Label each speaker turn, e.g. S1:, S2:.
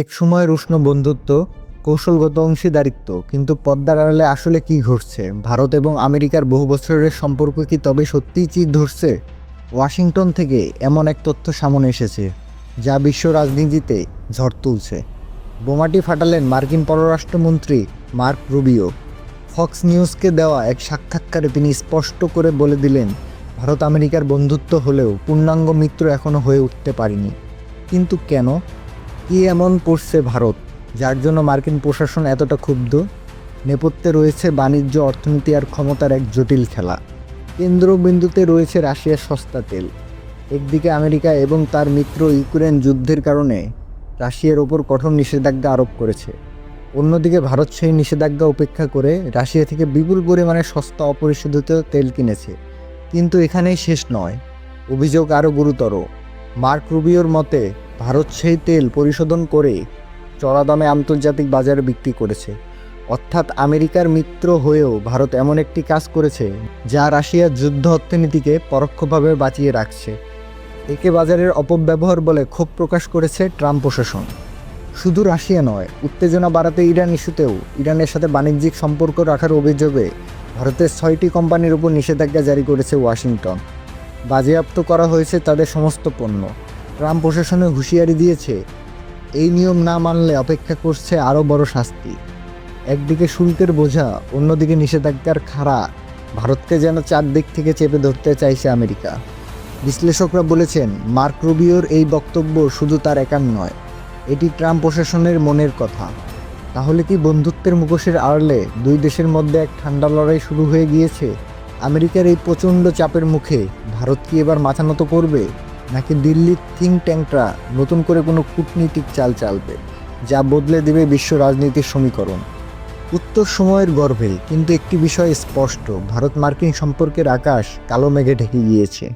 S1: এক সময়ের উষ্ণ বন্ধুত্ব, কৌশলগত অংশীদারিত্ব, কিন্তু পদ্মার আড়ালে আসলে কি ঘটছে? ভারত এবং আমেরিকার বহু বছরের সম্পর্ক কি তবে সত্যিই চির ধরছে? ওয়াশিংটন থেকে এমন এক তথ্য সামনে এসেছে, যা বিশ্ব রাজনীতিতে ঝড় তুলছে। বোমাটি ফাটালেন মার্কিন পররাষ্ট্রমন্ত্রী মার্ক রুবিও। ফক্স নিউজকে দেওয়া এক সাক্ষাৎকারে তিনি স্পষ্ট করে বলে দিলেন ভারত আমেরিকার বন্ধুত্ব হলেও পূর্ণাঙ্গ মিত্র এখনও হয়ে উঠতে পারিনি। কিন্তু কেন? কি এমন পড়ছে ভারত, যার জন্য মার্কিন প্রশাসন এতটা ক্ষুব্ধ? নেপথ্যে রয়েছে বাণিজ্য, অর্থনীতি আর ক্ষমতার এক জটিল খেলা। কেন্দ্রবিন্দুতে রয়েছে রাশিয়ার সস্তা তেল। একদিকে আমেরিকা এবং তার মিত্র ইউক্রেন যুদ্ধের কারণে রাশিয়ার ওপর কঠোর নিষেধাজ্ঞা আরোপ করেছে। অন্যদিকে ভারত সেই নিষেধাজ্ঞা উপেক্ষা করে রাশিয়া থেকে বিপুল পরিমাণে সস্তা অপরিশোধিত তেল কিনেছে। কিন্তু এখানেই শেষ নয়। অভিযোগ আরও গুরুতর। মার্ক রুবিওর মতে ভারত সেই তেল পরিশোধন করে চড়া দামে আন্তর্জাতিক বাজারে বিক্রি করেছে। অর্থাৎ আমেরিকার মিত্র হয়েও ভারত এমন একটি কাজ করেছে যা রাশিয়ার যুদ্ধ অর্থনীতিকে পরোক্ষভাবে বাঁচিয়ে রাখছে। একে বাজারের অপব্যবহার বলে ক্ষোভ প্রকাশ করেছে ট্রাম্প প্রশাসন। শুধু রাশিয়া নয়, উত্তেজনা বাড়াতে ইরান ইস্যুতেও ইরানের সাথে বাণিজ্যিক সম্পর্ক রাখার অভিযোগে ভারতের ছয়টি কোম্পানির উপর নিষেধাজ্ঞা জারি করেছে ওয়াশিংটন। বাজেয়াপ্ত করা হয়েছে তাদের সমস্ত পণ্য। ট্রাম্প প্রশাসনে হুঁশিয়ারি দিয়েছে, এই নিয়ম না মানলে অপেক্ষা করছে আরও বড় শাস্তি। একদিকে শুল্কের বোঝা, অন্যদিকে নিষেধাজ্ঞার খাড়া। ভারতকে যেন চারদিক থেকে চেপে ধরতে চাইছে আমেরিকা। বিশ্লেষকরা বলেছেন, মার্ক রুবিওর এই বক্তব্য শুধু তার একার নয়, এটি ট্রাম্প প্রশাসনের মনের কথা। তাহলে কি বন্ধুত্বের মুখোশের আড়লে দুই দেশের মধ্যে এক ঠান্ডা লড়াই শুরু হয়ে গিয়েছে? আমেরিকার এই প্রচণ্ড চাপের মুখে ভারত কি এবার মাথা নত করবে? নাকি দিল্লির থিঙ্ক ট্যাঙ্করা নতুন করে কোনো কূটনীতিক চাল চালবে, যা বদলে দেবে বিশ্ব রাজনীতির সমীকরণ? উত্তর সময়ের গর্ভে, কিন্তু একটি বিষয় স্পষ্ট, ভারত মার্কিন সম্পর্কের আকাশ কালো মেঘে ঢেকে গিয়েছে।